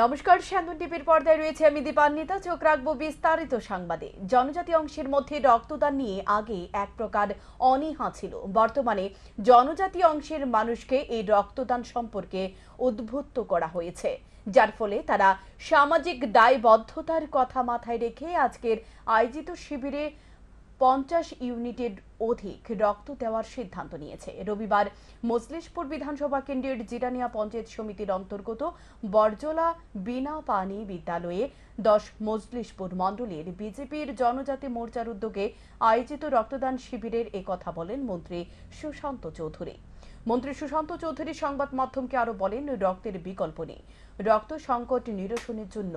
নমস্কার স্যান্দন টিভির পর্দায় রয়েছে আমি দীপান্বিতা। চোখ রাখব বিস্তারিত সংবাদে। জনজাতি অংশের মধ্যে রক্তদান নিয়ে আগে এক প্রকার অনীহা ছিল। বর্তমানে জনজাতি অংশের মানুষকে এই রক্তদান সম্পর্কে উদ্বুদ্ধ করা হয়েছে। যার ফলে তারা সামাজিক দায়বদ্ধতার কথা মাথায় রেখে আজকের আয়োজিত শিবিরে পঞ্চাশ ইউনিটের অধিক রক্ত দেওয়ার সিদ্ধান্ত নিয়েছে। রবিবার মজলিশপুর বিধানসভা কেন্দ্রের জিরানিয়া পঞ্চায়েত সমিতির অন্তর্গত বরজলা বিনা পানি বিদ্যালয়ে দশ মজলিশপুর মণ্ডলের বিজেপির জনজাতি মোর্চার উদ্যোগে আয়োজিত রক্তদান শিবিরের কথা বলেন মন্ত্রী সুশান্ত চৌধুরী। মন্ত্রী সুশান্ত চৌধুরী সংবাদ মাধ্যমকে আরও বলেন, রক্তের বিকল্প নেই। রক্ত সংকট নিরসনের জন্য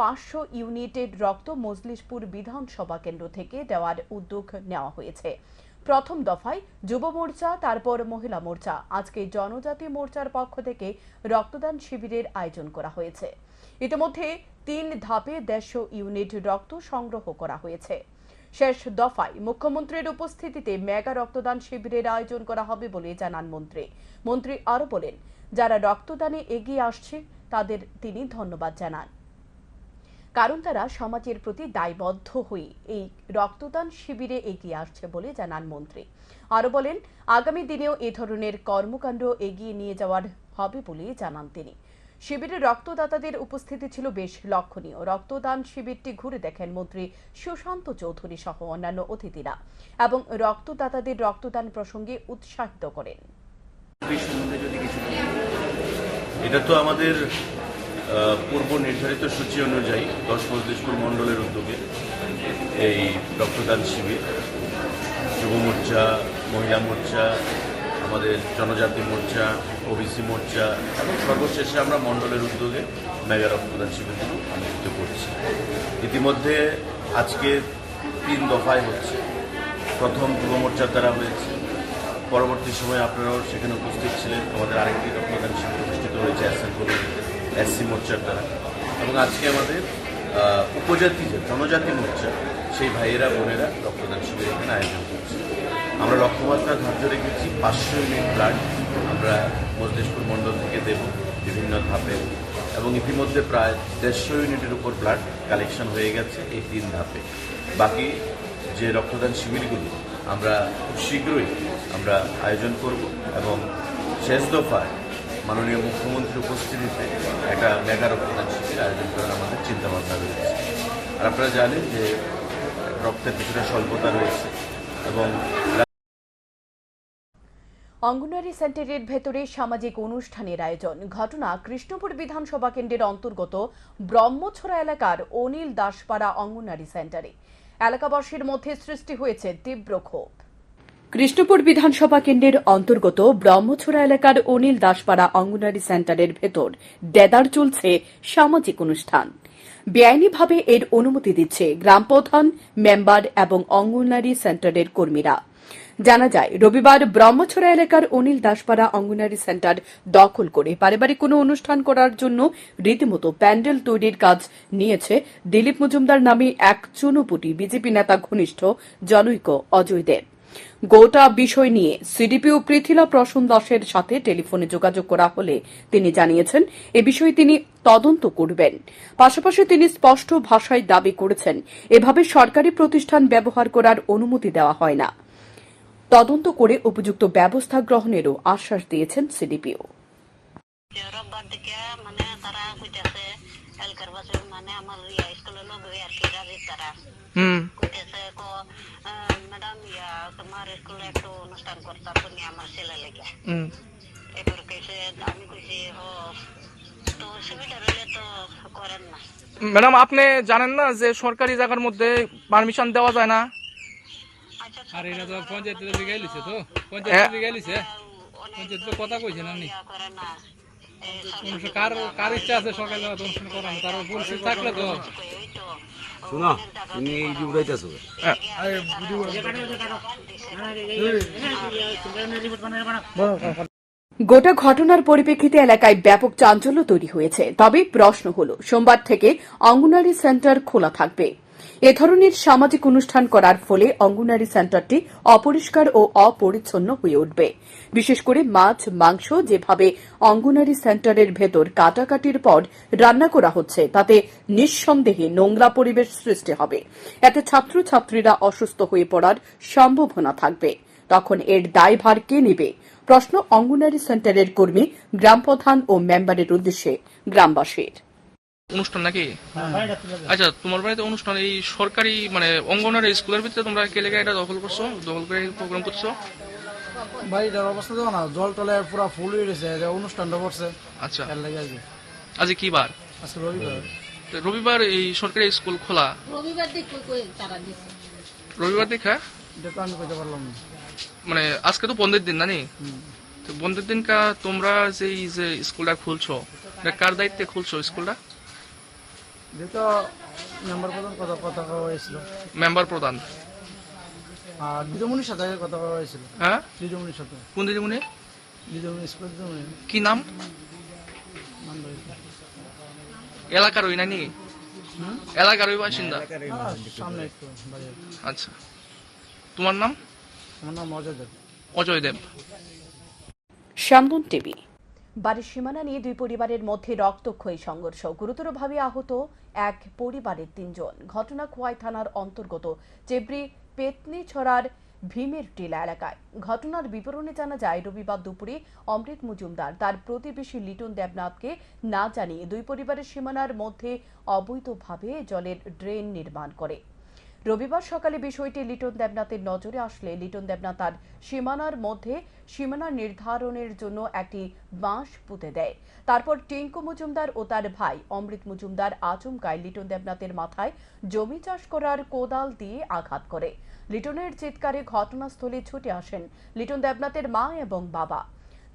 পাঁচশো ইউনিটের রক্ত মজলিশপুর বিধানসভা কেন্দ্র থেকে দেওয়ার উদ্যোগ নেওয়া হয়েছে। প্রথম দফায় যুব মোর্চা, তারপর মহিলা মোর্চা। আজকে জনজাতি মোর্চার পক্ষ থেকে রক্তদান শিবিরের আয়োজন করা হয়েছে। ইতিমধ্যে তিন ধাপে দেড়শো ইউনিট রক্ত সংগ্রহ করা হয়েছে। শেষ দফায় মুখ্যমন্ত্রীর উপস্থিতিতে মেগা রক্তদান শিবিরের আয়োজন করা হবে বলে জানান মন্ত্রী। মন্ত্রী আরও বলেন, যারা রক্তদানে এগিয়ে আসছে, তাদের তিনি ধন্যবাদ জানান। কারণ তারা সমাজের প্রতি দায়বদ্ধ হয়ে এই রক্তদান শিবিরে এগিয়ে আসছে বলে জানান মন্ত্রী। আরও বলেন, আগামী দিনেও এ ধরনের কর্মকাণ্ড এগিয়ে নিয়ে যাওয়ার হবে বলে জানান তিনি। শিবিরে রক্তদাতাদের উপস্থিতি ছিল বেশ লক্ষণীয়। রক্তদান শিবিরটি ঘুরে দেখেন মন্ত্রী সুশান্ত চৌধুরী সহ অন্যান্য অতিথিরা এবং রক্তদাতাদের রক্তদান প্রসঙ্গে উৎসাহিত করেন। এটা তো আমাদের পূর্ব নির্ধারিত সূচি অনুযায়ী দশ মজলিশপুর মণ্ডলের উদ্যোগে এই রক্তদান শিবির, যুব মোর্চা, মহিলা মোর্চা, আমাদের জনজাতি মোর্চা, ওবিসি মোর্চা এবং সর্বশেষে আমরা মণ্ডলের উদ্যোগে মেগা রক্তদান শিবিরগুলো অনুষ্ঠিত করছি। ইতিমধ্যে আজকে তিন দফায় হচ্ছে। প্রথম যুব মোর্চার দ্বারা হয়েছে। পরবর্তী সময়ে আপনারাও সেখানে উপস্থিত ছিলেন। আমাদের আরেকটি রক্তদান শিবির অনুষ্ঠিত হয়েছে এসএন এসসি মোর্চার দ্বারা এবং আজকে আমাদের উপজাতি যে জনজাতি মোর্চা, সেই ভাইয়েরা, বোনেরা রক্তদান শিবির এখানে আয়োজন করছে। আমরা লক্ষ্যমাত্রা ধার্য রেখেছি পাঁচশো ইউনিট ব্লাড আমরা মজলিশপুর মণ্ডল থেকে দেব বিভিন্ন ধাপে এবং ইতিমধ্যে প্রায় দেড়শো ইউনিটের উপর ব্লাড কালেকশন হয়ে গেছে এই তিন ধাপে। বাকি যে রক্তদান শিবিরগুলো আমরা খুব শীঘ্রই আমরা আয়োজন করব এবং শেষ দফায় মাননীয় মুখ্যমন্ত্রীর উপস্থিতিতে একটা মেগা রক্তদান শিবির আয়োজন করার আমাদের চিন্তাভাবনা রয়েছে। আর আপনারা জানেন যে রক্তের কিছুটা স্বল্পতা রয়েছে এবং অঙ্গনওয়াড়ি সেন্টারের ভেতরে সামাজিক অনুষ্ঠানের আয়োজন। ঘটনা কৃষ্ণপুর বিধানসভা কেন্দ্রের অন্তর্গত ব্রহ্মছড়া এলাকার অনিল দাসপাড়া অঙ্গনওয়াড়ি সেন্টারে। এলাকাবাসীর মধ্যে সৃষ্টি হয়েছে তীব্র ক্ষোভ। কৃষ্ণপুর বিধানসভা কেন্দ্রের অন্তর্গত ব্রহ্মছড়া এলাকার অনিল দাসপাড়া অঙ্গনারী সেন্টারের ভেতর দেদার চলছে সামাজিক অনুষ্ঠান। বেআইনিভাবে এর অনুমতি দিচ্ছে গ্রাম প্রধান মেম্বার এবং অঙ্গনারী সেন্টারের কর্মীরা। জানা যায়, রবিবার ব্রহ্মছড়া এলাকার অনিল দাসপাড়া অঙ্গনারী সেন্টার দখল করে পারিবারিক কোনো অনুষ্ঠান করার জন্য রীতিমতো প্যান্ডেল তৈরির কাজ নিয়েছে দিলীপ মজুমদার নামে এক চুনোপুটি বিজেপি নেতা ঘনিষ্ঠ জনৈক অজয় দেব গোটা বিষয় নিয়ে সিডিপিও পৃথিলা প্রসূন দাসের সাথে টেলিফোনে যোগাযোগ করা হলে তিনি জানিয়েছেন, এ বিষয়ে তিনি তদন্ত করবেন। পাশাপাশি তিনি স্পষ্ট ভাষায় দাবি করেছেন, এভাবে সরকারি প্রতিষ্ঠান ব্যবহার করার অনুমতি দেওয়া হয় না। তদন্ত করে উপযুক্ত ব্যবস্থা গ্রহণেরও আশ্বাস দিয়েছেন সিডিপিও। মানে মানে আমার ইয়া লোক আর কি তারা। হুম কইতেছে কো ম্যাডাম ইয়া তোমার স্কুলে একটু অনুষ্ঠান করতে আপনি আমার ছেলে লেগে হুম এবার কইছে আমি কইছি ও তো সুবিধা রইলে তো করেন না ম্যাডাম আপনি জানেন না যে সরকারি জায়গার মধ্যে পারমিশন দেওয়া যায় না? আর এটা তো পঞ্চায়েত তো। হ্যাঁ। পঞ্চায়েত অনেক পঞ্চায়েত তো কথা কইছে না নি। ইয়া করে না এই অনুষ্ঠান কার কার ইচ্ছা আছে সকালে অনুষ্ঠান করানো তার পরিস্থিতি থাকলে তো শোনো তুমি এই যে উড়াইতেছো। গোটা ঘটনার পরিপ্রেক্ষিতে এলাকায় ব্যাপক চাঞ্চল্য তৈরি হয়েছে। তবে প্রশ্ন হল সোমবার থেকে অঙ্গনারী সেন্টার খোলা থাকবে। এ ধরনের সামাজিক অনুষ্ঠান করার ফলে অঙ্গনারী সেন্টারটি অপরিষ্কার ও অপরিচ্ছন্ন হয়ে উঠবে। বিশেষ করে মাছ, মাংস যেভাবে অঙ্গনারী সেন্টারের ভেতর কাটাকাটির পর রান্না করা হচ্ছে, তাতে নিঃসন্দেহে নোংরা পরিবেশ সৃষ্টি হবে। এতে ছাত্রছাত্রীরা অসুস্থ হয়ে পড়ার সম্ভাবনা থাকবে। তখন এর দায়ভার কে নেবে? প্রশ্ন অঙ্গনারী সেন্টারের কর্মী গ্রাম প্রধান ও মেম্বারের উদ্দেশ্যে গ্রামবাসীর। অনুষ্ঠান নাকি? আচ্ছা তোমার বাড়িতে অনুষ্ঠান এই সরকারি মানে অঙ্গনারী স্কুলের ভিতরে তোমরা কে লেগে এটা দখল করছ দখল করে প্রোগ্রাম করছ? বাড়িটার অবস্থা দেখো না জল টলে পুরা ফুল হয়ে গেছে অনুষ্ঠানটা করছে। আচ্ছা। আজ কি। বার? আজকে রবিবার। তো রবিবার এই সরকারি স্কুল খোলা? রবিবার দিন কই কই তারা দিছে। রবিবার দেখা এটা তো আমি কইতে পারলাম না। মানে আজকে তো বন্ধের দিন না নি? তো বন্ধের দিন কা তোমরা যে এই যে স্কুলটা খুলছো কার দায়িত্বে খুলছো স্কুলটা? যেহেতু নাম্বার প্রধান কথা কথা কওয়া হয়েছিল। মেম্বার প্রধান। আর দিদিমণির সাথে কথা কওয়া হয়েছিল। হ্যাঁ? দিদিমণির সাথে। কোন দিদিমণি দিদিমণি স্কুল দিদিমণি কি নাম? নাম এলাকার ওই নানি এলাকার ওই বাসিন্দা? হ্যাঁ, সামনে একটু আচ্ছা। তোমার নাম? আমার নাম অজয় দেব। অজয় দেব। শ্যামদন টিভি। বাড়ির সীমানা নিয়ে দুই পরিবারের মধ্যে রক্তক্ষয়ী সংঘর্ষ। গুরুতরভাবে আহত এক পরিবারের তিনজন। ঘটনা খোয়াই থানার অন্তর্গত চেবরি পেতনি ছড়ার ভীমের টিলা এলাকায়। ঘটনার বিবরণে জানা যায়, রবিবার দুপুরে অমৃত মজুমদার তার প্রতিবেশী লিটন দেবনাথকে না জানিয়ে দুই পরিবারের সীমানার মধ্যে অবৈধভাবে জলের ড্রেন নির্মাণ করে। রবিবার সকালে বিষয়টি লিটন দেবনাথের নজরে আসলে। লিটন দেবনাথ তার সীমানার মধ্যে সীমানা নির্ধারণের জন্য একটি বাঁশ পুঁতে দেয়। তারপর টিঙ্কু মজুমদার ও তার ভাই অমৃত মজুমদার আচমকায় লিটন দেবনাথের মাথায় জমি চাষ করার কোদাল দিয়ে আঘাত করে। লিটনের চিৎকারে ঘটনাস্থলে ছুটে আসেন লিটন দেবনাথের মা এবং বাবা।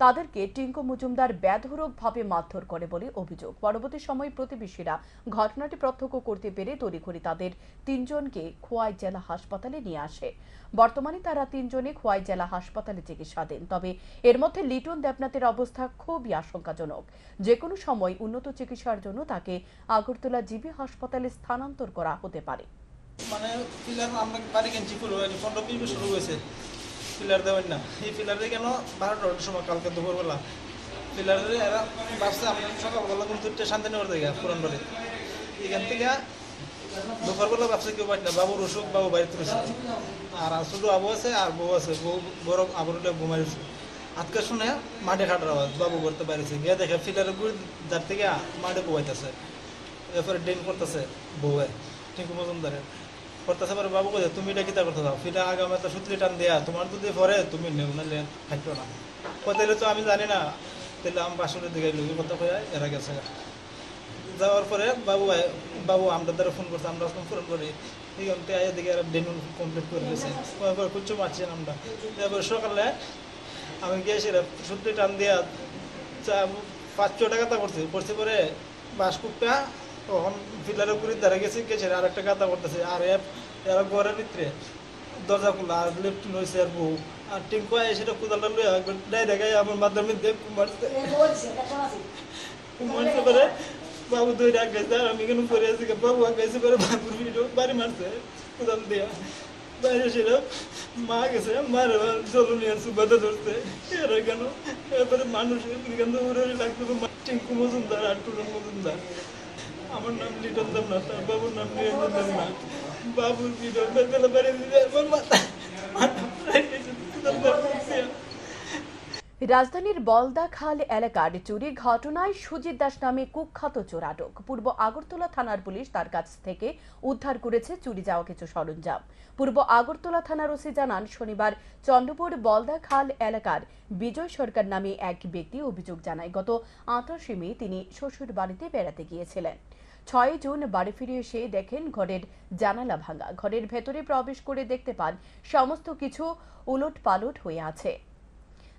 তাদেরকে টিঙ্কু মজুমদার ব্যাধরোগভাবে মারধর করে বলে অভিযোগ। পরবর্তী সময় প্রতিবেশীরা ঘটনাটি প্রত্যক্ষ করতে পেরে তড়িঘড়ি তাদের তিনজনকে খোয়াই জেলা হাসপাতালে নিয়ে আসে। বর্তমানে তারা তিনজনে খোয়াই জেলা হাসপাতালে চিকিৎসাধীন। তবে এর মধ্যে লিটন দেবনাথের অবস্থা খুবই আশঙ্কাজনক। যে কোনো সময় উন্নত চিকিৎসার জন্য তাকে আগরতলা জিবি হাসপাতালে স্থানান্তর করা হতে পারে। মানে আমরা হয়েছে। পিলার দেবেন না। এই পিলারে কেন? বারোটার সময় কালকে দুপুরবেলা। পিলারে এরা ভাবছে আমরা সকালবেলা কিন্তু শান্তিনগর থেকে পুরান বাড়ি। এখান থেকে দুপুরবেলা ভাবছে, কেউ বাড়ি না, বাবুর অসুখ, বাবু বাড়িতে রয়েছে আর শুধু আবু আছে, আর বউ আছে। বউ, বড় আবুর বউ মারিছে আজকে শুনে মাঠে খাটার আওয়াজ, বাবু করতে পারিছে গিয়ে দেখে ফিলারের গুড়ি যার থেকে মাঠে বউয়াইতেছে এরপরে ড্রেন করতেছে বউয়ে টিঙ্কু মজুমদারের। করতেছে পরে বাবু কোথায় তুমি এটা কিতা করতে দাও ফিটা আগামে তো সুতলি টান দেয়া, তোমার যদি পরে তুমি নেও, নাহলে থাকতো না। কোথায় তো আমি জানি না। তাহলে আমি বাসনের দিকে লোকের কথা কয়ে এরা গেছে যাওয়ার পরে বাবু ভাই বাবু আমরা দ্বারা ফোন করছে, আমরা ফোন করি। এইখানতে এদিকে এরা ডেনুন কমপ্লিট করে গেছে তারপরে কুচ্ছু আমরা তারপরে সকালে আমি গিয়েছি সুতলি টান দিয়া পাঁচশো টাকা করছি করছি পরে বাস কুপটা তখন পিলারের উপরে দাঁড়া গেছে গেছে আর একটা কাতা করতেছে। আর এর ঘরের ভিতরে দরজা খোলা আর লেফট নইছে আর বউ। আর টিঙ্কু আয় সেটা কোদালটা লই একবার ডাইরেক্ট আয় আমার মাধ্যমে দেখ মারছে মারছে পরে বাবু দুই রাখ গেছে আর আমি কেন পরে আছি বাবু আগাইছে পরে বাবুর ভিডিও বাড়ি মারছে কোদাল দিয়া। বাইরে ছিল মা গেছে মার জলুনিয়ার সুবাদা ধরছে। এরা কেন? এরপরে মানুষ এখান উড়ে লাগতো টিঙ্কু মজুমদার আর টুটন মজুমদার। আমার নাম লিটন বাবুর নাম বাবুর রাজধানীর বলদাখাল এলাকার চুরি ঘটনায় সুজিত দাস নামে কুখ্যাত চোর আটক পূর্ব আগরতলা থানার পুলিশ তার কাছ থেকে উদ্ধার করেছে চুরি যাওয়া কিছু সরঞ্জাম। পূর্ব আগরতলা থানার ওসি জানান, শনিবার চন্দ্রপুর বলদাখাল এলাকার বিজয় সরকার নামে এক ব্যক্তি অভিযোগ জানায়। গত আঠাশে মে তিনি শ্বশুর বাড়িতে বেড়াতে গিয়েছিলেন। ছয় জুন বাড়ি ফিরে এসে দেখেন ঘরের জানালা ভাঙা। ঘরের ভেতরে প্রবেশ করে দেখতে পান সমস্ত কিছু উলট পালট হয়ে আছে।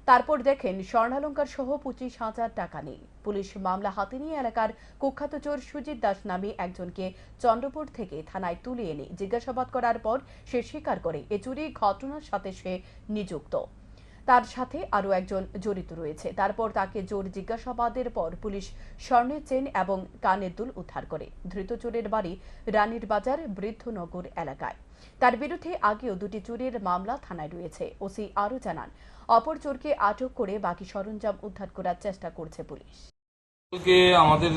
তারপর দেখেন স্বর্ণালঙ্কার সহ পঁচিশ হাজার টাকা নেই। পুলিশ মামলা হাতে নিয়ে এলাকার কুখ্যাত চোর সুজিত দাস নামে একজনকে চন্দ্রপুর থেকে থানায় তুলে এনে জিজ্ঞাসাবাদ করার পর সে স্বীকার করে, এ চুরি ঘটনার সাথে সে নিযুক্ত। তার সাথে আরও একজন জড়িত রয়েছে। তারপর তাকে জোর জিজ্ঞাসাবাদের পর পুলিশ স্বর্ণের চেন এবং কানের দুল উদ্ধার করে। ধৃত চোরের বাড়ি রানীর বাজার বৃদ্ধনগর এলাকায়। তার বিরুদ্ধে আগেও দুটি চুরির মামলা থানায় রয়েছে। ওসি আরও জানান, অপর চোরকে আটক করে বাকি সরঞ্জাম উদ্ধার করার চেষ্টা করছে পুলিশ। কালকে আমাদের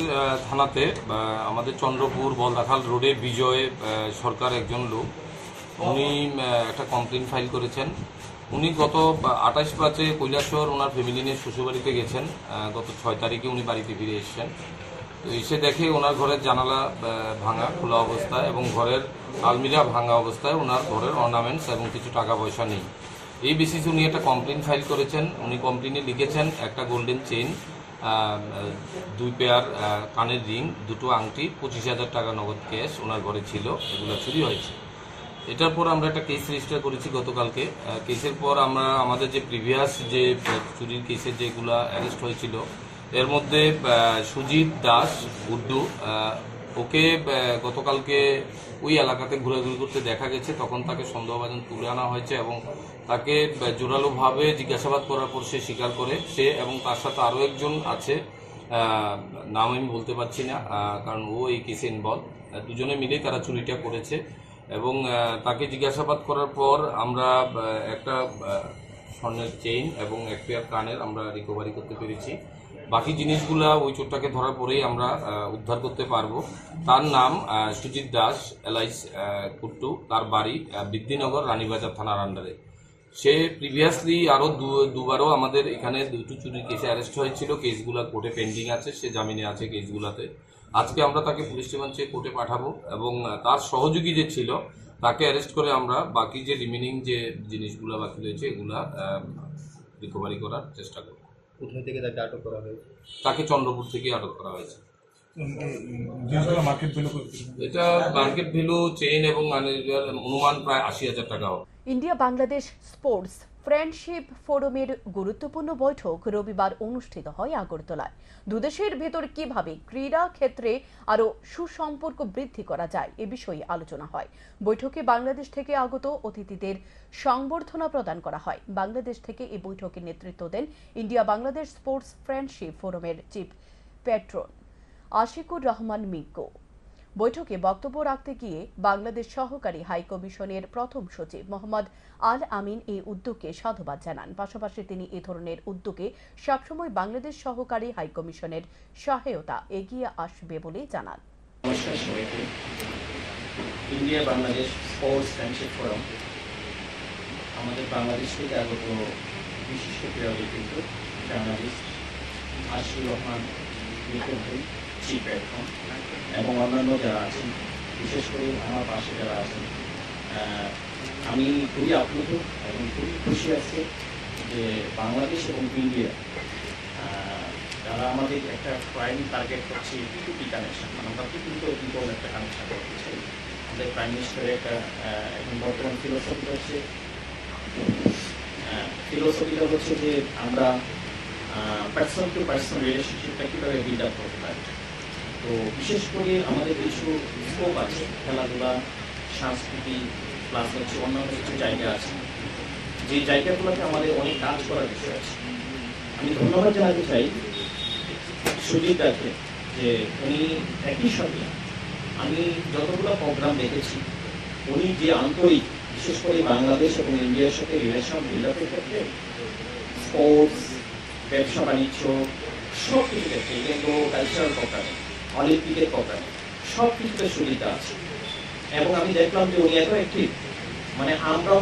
থানাতে আমাদের চন্দ্রপুর বলদাখাল রোডে বিজয় সরকার একজন লোক। উনি একটা কমপ্লেন ফাইল করেছেন। উনি গত আঠাশ পাঁচে কৈলাসহর ওনার ফ্যামিলি নিয়ে শ্বশুরবাড়িতে গেছেন গত ছয় তারিখে উনি বাড়িতে ফিরে এসেছেন। তো এসে দেখে ওনার ঘরের জানালা ভাঙা, খোলা অবস্থায় এবং ঘরের আলমিরা ভাঙা অবস্থায় ওনার ঘরের অর্নামেন্টস এবং কিছু টাকা পয়সা নেই। এই বেসিসে উনি একটা কমপ্লেন ফাইল করেছেন। উনি কমপ্লেনে লিখেছেন, একটা গোল্ডেন চেইন দুই পেয়ার কানের রিং দুটো আংটি, পঁচিশ হাজার টাকা নগদ ক্যাশ ওনার ঘরে ছিল, এগুলো চুরি হয়েছে। এটার পর আমরা একটা কেস রেজিস্টার করেছি গতকালকে। কেসের পর আমরা, আমাদের যে প্রিভিয়াস যে চুরির কেসের যেগুলা অ্যারেস্ট হয়েছিল, এর মধ্যে সুজিত দাস গুড্ডু ওকে গতকালকে ওই এলাকাতে ঘোরাঘুরি করতে দেখা গেছে। তখন তাকে সন্দেহভাজন তুলে আনা হয়েছে এবং তাকে জোরালোভাবে জিজ্ঞাসাবাদ করার পর সে স্বীকার করে। সে এবং তার সাথে আরও একজন আছে নাম আমি বলতে পারছি না কারণ ও এই কেসে ইনভলভ দুজনে মিলে তারা চুরিটা করেছে। এবং তাকে জিজ্ঞাসাবাদ করার পর আমরা একটা স্বর্ণের চেইন এবং এক পেয়ার কানের আমরা রিকভারি করতে পেরেছি। বাকি জিনিসগুলা ওই চোরটাকে ধরার পরেই আমরা উদ্ধার করতে পারব। তার নাম সুজিত দাস এলআইস কুট্টু। তার বাড়ি আহ, বৃদ্ধিনগর রানীবাজার থানার আন্ডারে সে প্রিভিয়াসলি আরও দুবারও আমাদের এখানে দুটো চুরির কেসে অ্যারেস্ট হয়েছিল। কেসগুলো কোর্টে পেন্ডিং আছে। সে জামিনে আছে কেসগুলোতে আজকে আমরা তাকে পুলিশ রিমান্ডে কোর্টে পাঠাবো এবং তার সহযোগী যে ছিল তাকে অ্যারেস্ট করে আমরা বাকি যে রিমেনিং যে জিনিসগুলো বাকি রয়েছে এগুলা রিকভারি করার চেষ্টা করব। কোথায় থেকে তাকে আটক করা হয়েছে? তাকে চন্দ্রপুর থেকে আটক করা হয়েছে। মার্কেট ভ্যালু এটা মার্কেট ভ্যালু চেইন এবং মানে অনুমান প্রায় আশি হাজার টাকা হবে। India Bangladesh sports. ফ্রেন্ডশিপ ফোরামের গুরুত্বপূর্ণ বৈঠক রবিবার অনুষ্ঠিত হয় আগরতলায়। দুদেশের ভেতর কীভাবে ক্রীড়া ক্ষেত্রে আরও সুসম্পর্ক বৃদ্ধি করা যায় এ বিষয়ে আলোচনা হয়। বৈঠকে বাংলাদেশ থেকে আগত অতিথিদের সংবর্ধনা প্রদান করা হয়। বাংলাদেশ থেকে এই বৈঠকে নেতৃত্ব দেন ইন্ডিয়া বাংলাদেশ স্পোর্টস ফ্রেন্ডশিপ ফোরামের চিফ প্যাট্রন আশিকুর রহমান মিকো বৈঠকে বক্তব্য রাখতে গিয়ে বাংলাদেশ সহকারী হাই কমিশনের প্রথম সচিব মোহাম্মদ আল আমিন এই উদ্যোগকে সাধুবাদ জানান। পাশাপাশি তিনি এ ধরনের উদ্যোগে সবসময় বাংলাদেশ সহকারী হাই কমিশনের সহায়তা এগিয়ে আসবে বলে জানান। আমাদের বাংলাদেশ থেকে আগত ক্রীড়াবিদ জার্নালিস্ট রহমান চিফ এবং অন্যান্য যারা আছেন, বিশেষ করে আমার পাশে যারা আছেন আমি খুবই আপ্লুত এবং খুবই খুশি আছি যে বাংলাদেশ এবং ইন্ডিয়া যারা আমাদের একটা প্রাইম টার্গেট করছে পিটুপি কানেকশন মানে আমরা পিপুল টু পিপল একটা কানেকশন করতে চাই আমাদের প্রাইম মিনিস্টারের একটা এখন বর্তমান ফিলোসফি হচ্ছে ফিলোসফিটা হচ্ছে যে আমরা পার্সন টু পার্সন রিলেশনশিপটা কীভাবে বিল্ড আপ করতে পারি। তো বিশেষ করে আমাদের কিছু স্কোপ আছে, খেলাধুলা, সংস্কৃতি প্লাস হচ্ছে অন্যান্য কিছু জায়গা আছে। যে জায়গাগুলোতে আমাদের অনেক কাজ করার বিষয় আছে। আমি ধন্যবাদ জানাতে চাই সুজিত দাকে যে উনি একই সঙ্গে আমি যতগুলো প্রোগ্রাম দেখেছি, উনি যে আন্তরিক, বিশেষ করে বাংলাদেশ এবং ইন্ডিয়ার সাথে রিলেশন বিল্ড আপের ক্ষেত্রে স্পোর্টস ব্যবসা বাণিজ্য সব কিছু ক্ষেত্রে কালচারাল প্রোগ্রামে অলিম্পিকের কথা সব কিছুতে সুবিধা আছে। এবং আমি দেখলাম যে উনি এত অ্যাক্টিভ মানে আমরাও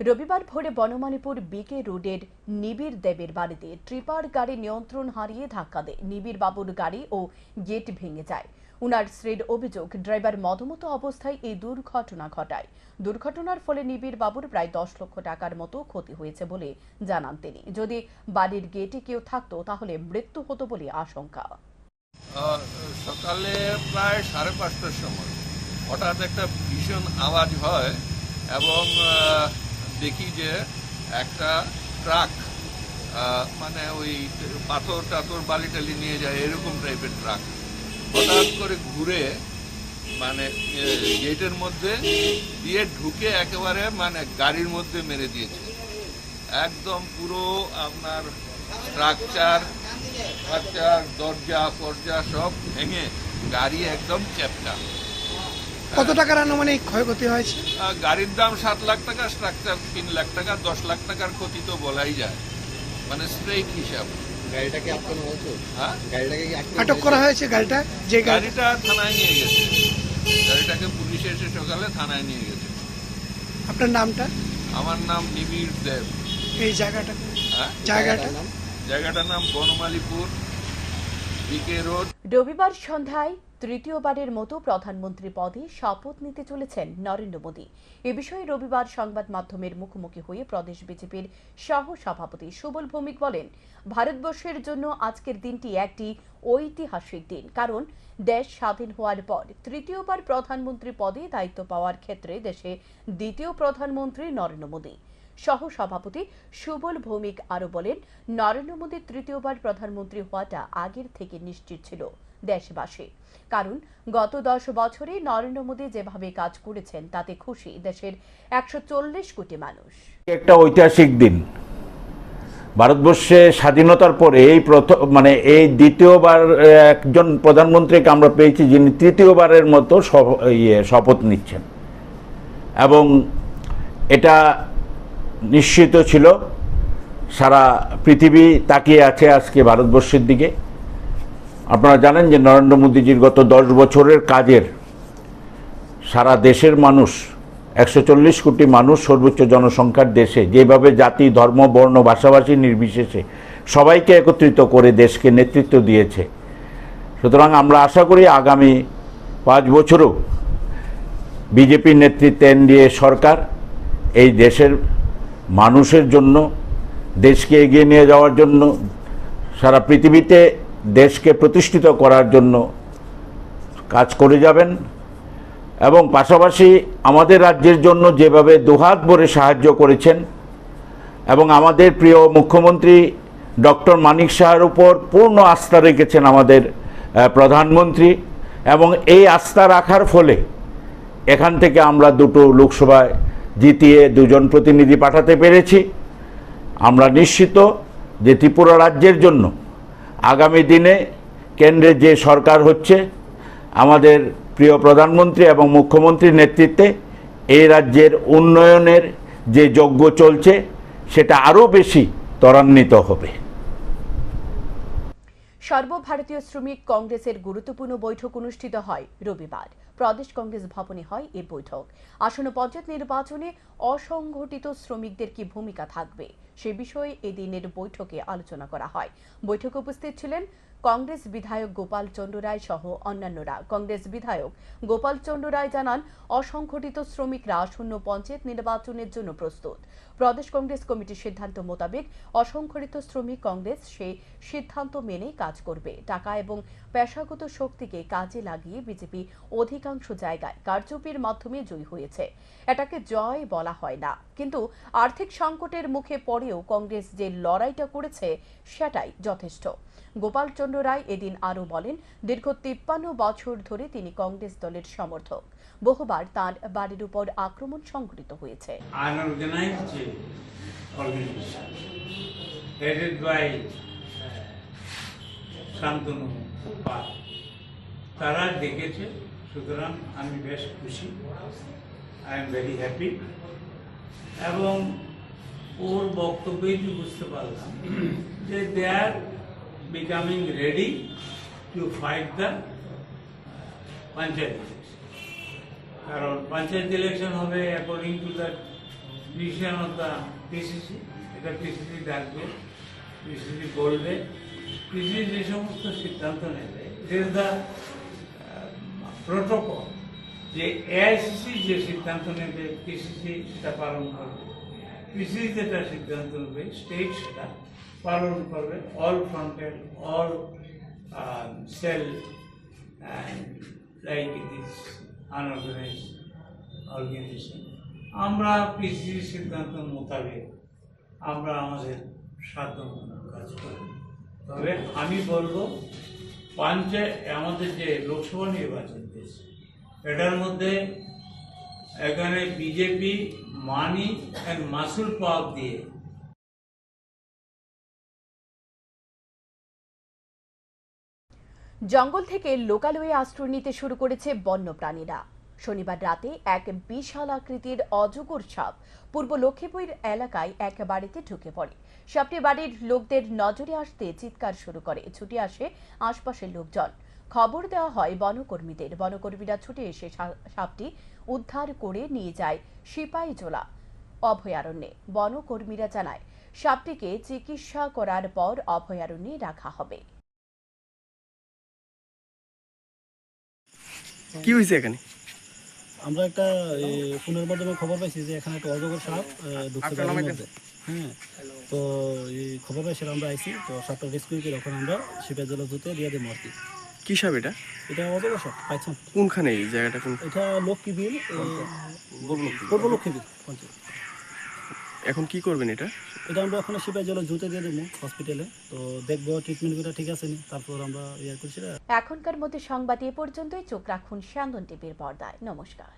রবিবার ভোরে বনমণিপুর বিকে রোডের নিবিড় দেবের বাড়িতে ট্রিপার গাড়ি নিয়ন্ত্রণ হারিয়ে ধাক্কা দেয়। নিবিড় বাবুর গাড়ি ও গেট ভেঙে যায়। উনার স্ত্রীর অভিযোগ, ড্রাইভার মদমতো অবস্থায় এই দুর্ঘটনা ঘটায়। দুর্ঘটনার ফলে নিবিড় বাবুর প্রায় দশ লক্ষ টাকার মতো ক্ষতি হয়েছে বলে জানান তিনি। যদি বাড়ির গেটে কেউ থাকতো, তাহলে মৃত্যু হতো বলে আশঙ্কা। সকালে প্রায় সাড়ে পাঁচটার সময় হঠাৎ একটা ভীষণ আওয়াজ হয় এবং দেখি যে একটা ট্রাক মানে ওই পাথর টাথর বালি টালি নিয়ে যায়, এরকম টাইপের ট্রাক। হঠাৎ করে ঘুরে মানে গেটের মধ্যে দিয়ে ঢুকে একেবারে মানে গাড়ির মধ্যে মেরে দিয়েছে। একদম পুরো আপনার স্ট্রাকচার স্ট্রাকচার দরজা ফরজা সব ভেঙে গাড়ি একদম চ্যাপটা। কত টাকার আনুমানিক ক্ষয়ক্ষতি হয়েছে? গাড়ির দাম সাত লাখ টাকা স্ট্রাকচার তিন লাখ টাকা দশ লাখ টাকার ক্ষতি তো বলাই যায়। মানে স্ট্রেইট হিসাব। গাড়িটাকে আটকানো হয়েছে? হ্যাঁ? গাড়িটাকে আটক করা হয়েছে গাড়িটা? যে গাড়িটা থানায় নিয়ে গেছে। গাড়িটাকে পুলিশ এসে সকালে থানায় নিয়ে গেছে। আপনার নামটা? আমার নাম নিবিড় দেব। এই জায়গাটা হ্যাঁ? জায়গাটা? জায়গাটার নাম বনমালীপুর বিকে রোড। রবিবার সন্ধ্যায় তৃতীয়বারের মতো প্রধানমন্ত্রী পদে শপথ নিতে চলেছেন নরেন্দ্র মোদী। এ বিষয়ে রবিবার সংবাদ মাধ্যমের মুখোমুখি হয়ে প্রদেশ বিজেপির সহ সভাপতি সুবল ভৌমিক বলেন, ভারতবর্ষের জন্য আজকের দিনটি একটি ঐতিহাসিক দিন, কারণ দেশ স্বাধীন হওয়ার পর তৃতীয়বার প্রধানমন্ত্রী পদে দায়িত্ব পাওয়ার ক্ষেত্রে দেশে দ্বিতীয় প্রধানমন্ত্রী নরেন্দ্র মোদী। সহ সভাপতি সুবল ভৌমিক আরও বলেন, নরেন্দ্র মোদীর তৃতীয়বার প্রধানমন্ত্রী হওয়াটা আগের থেকে নিশ্চিত ছিল। দেশবাসী। কারণ, গত দশ বছরে নরেন্দ্র মোদী যেভাবে কাজ করেছেন, তাতে খুশি দেশের একশো চল্লিশ কোটি মানুষ। একটা ঐতিহাসিক দিন। ভারতবর্ষে স্বাধীনতার পরে এই প্রথম মানে এই দ্বিতীয়বার একজন প্রধানমন্ত্রীকে আমরা পেয়েছি যিনি তৃতীয়বারের মতো ইয়ে শপথ নিচ্ছেন। এবং এটা নিশ্চিত ছিল, সারা পৃথিবী তাকিয়ে আছে আজকে ভারতবর্ষের দিকে। আপনারা জানেন যে নরেন্দ্র মোদীজির গত দশ বছরের কাজের সারা দেশের মানুষ, একশো চল্লিশ কোটি মানুষ সর্বোচ্চ জনসংখ্যার দেশে, যেভাবে জাতি, ধর্ম, বর্ণ, ভাষাভাষী নির্বিশেষে সবাইকে একত্রিত করে দেশকে নেতৃত্ব দিয়েছে। সুতরাং আমরা আশা করি আগামী পাঁচ বছরও বিজেপির নেতৃত্বে এনডিএ সরকার এই দেশের মানুষের জন্য, দেশকে এগিয়ে নিয়ে যাওয়ার জন্য সারা পৃথিবীতে দেশকে প্রতিষ্ঠিত করার জন্য কাজ করে যাবেন এবং পাশাপাশি আমাদের রাজ্যের জন্য যেভাবে দুহাত ভরে সাহায্য করেছেন এবং আমাদের প্রিয় মুখ্যমন্ত্রী ডক্টর মানিক শাহের উপর পূর্ণ আস্থা রেখেছেন আমাদের প্রধানমন্ত্রী এবং এই আস্থা রাখার ফলে এখান থেকে আমরা দুটো লোকসভায় জিতিয়ে দুজন প্রতিনিধি পাঠাতে পেরেছি। আমরা নিশ্চিত যে ত্রিপুরা রাজ্যের জন্য আগামী দিনে কেন্দ্রে যে সরকার হচ্ছে, আমাদের প্রিয় প্রধানমন্ত্রী এবং মুখ্যমন্ত্রীর নেতৃত্বে এই রাজ্যের উন্নয়নের যে যজ্ঞ চলছে, সেটা আরও বেশি ত্বরান্বিত হবে। সর্বভারতীয় শ্রমিক কংগ্রেসের গুরুত্বপূর্ণ বৈঠক অনুষ্ঠিত হয় রবিবার। প্রদেশ কংগ্রেস ভবনে হয় এই বৈঠক। আসন্ন পঞ্চায়েত নির্বাচনে অসংগঠিত শ্রমিকদের কি ভূমিকা থাকবে? সে বিষয়ে এদিনের বৈঠকে আলোচনা করা হয়। বৈঠকে উপস্থিত ছিলেন কংগ্রেস বিধায়ক গোপাল চন্দ্র রায় সহ অন্যান্যরা। কংগ্রেস বিধায়ক গোপাল চন্দ্র রায় জানান, অসংগঠিত শ্রমিকরা আসন্ন পঞ্চায়েত নির্বাচনের জন্য প্রস্তুত। প্রদেশ কংগ্রেস কমিটির সিদ্ধান্ত মোতাবেক অসংগঠিত শ্রমিক কংগ্রেস সেই সিদ্ধান্ত মেনে কাজ করবে। টাকা এবং পেশাগত শক্তিকে কাজে লাগিয়ে বিজেপি অধিকাংশ জায়গায় কারচুপির মাধ্যমে জয়ী হয়েছে। এটাকে জয় বলা হয় না। কিন্তু আর্থিক সংকটের মুখে পড়েও কংগ্রেস যে লড়াইটা করেছে, সেটাই যথেষ্ট। গোপাল চন্দ্র রায় এদিন আরও বলেন দীর্ঘ তিপ্পান্ন বছর ধরে তিনি কংগ্রেস দলের সমর্থক। বহুবার তার বাড়ির উপর আক্রমণ সংঘটিত হয়েছে। Uh, তারা দেখেছে সুতরাং আমি বেশ খুশি। আই এম ভেরি হ্যাপি এবং ওর বক্তব্যে বুঝতে পারলাম যে they becoming ready to fight the panchayat কারণ পঞ্চায়েত ইলেকশন হবে according to the decision of the PCC এটা পিসিসি ডাকবে পিসিসি বলবে পিসিসি যে সমস্ত সিদ্ধান্ত নেবে ইট ইজ দ্য প্রোটোকল যে এআইসিসি যে সিদ্ধান্ত নেবে পিসিসি সেটা পালন করবে পিসিসি যেটা সিদ্ধান্ত নেবে স্টেট সেটা পালন করবে all fronted all cell like this unorganized organization. আমরা পিসিসি সিদ্ধান্ত মোতাবেক আমরা আমাদের সাধ্য কাজ করি। তবে আমি বলব পঞ্চায়েত আমাদের যে লোকসভা নির্বাচন দিয়েছে এটার মধ্যে এখানে বিজেপি, মানি অ্যান্ড মাসুল পাওয়ার দিয়ে জঙ্গল থেকে লোকালয়ে আশ্রয় নিতে শুরু করেছে বন্যপ্রাণীরা। শনিবার রাতে এক বিশাল আকৃতির অজগর সাপ পূর্ব লক্ষ্মীপুর এলাকায় এক বাড়িতে ঢুকে পড়ে। সাপটি বাড়ির লোকদের নজরে আসতে চিৎকার শুরু করে, ছুটে আসে আশপাশের লোকজন। খবর দেওয়া হয় বনকর্মীদের। বনকর্মীরা ছুটে এসে সাপটি উদ্ধার করে নিয়ে যায় সিপাহীজোলা অভয়ারণ্যে। বনকর্মীরা জানায়, সাপটিকে চিকিৎসা করার পর অভয়ারণ্যে রাখা হবে। কি হয়েছে এখানে? আমরা একটা ফোনের মাধ্যমে খবর পাইছি যে এখানে একটা অজগর সাপ ঢুকছে বাড়ির মধ্যে। হ্যাঁ। তো এই খবর পাইছি আমরা আইছি তো সাপটা রেস্কিউ করে এখন আমরা শিপের জল ধুতে দিয়ে দিই মর্তি কি। সাপ এটা? এটা অজগর সাপ পাইছেন কোনখানে এই জায়গাটা কোন এটা লক্ষ্মী বিল পূর্ব লক্ষ্মী বিল পঞ্চায়েত। এখন কি করবেন এটা? এটা আমরা ওখানে শিপের জল জুতে দিয়ে দেবো হসপিটালে তো দেখব ট্রিটমেন্ট করে ঠিক আছে নি তারপর আমরা ইয়ে করছি এখনকার মধ্যে সংবাদ এ পর্যন্তই। চোখ রাখুন স্যান্দন টিভির পর্দায়। নমস্কার।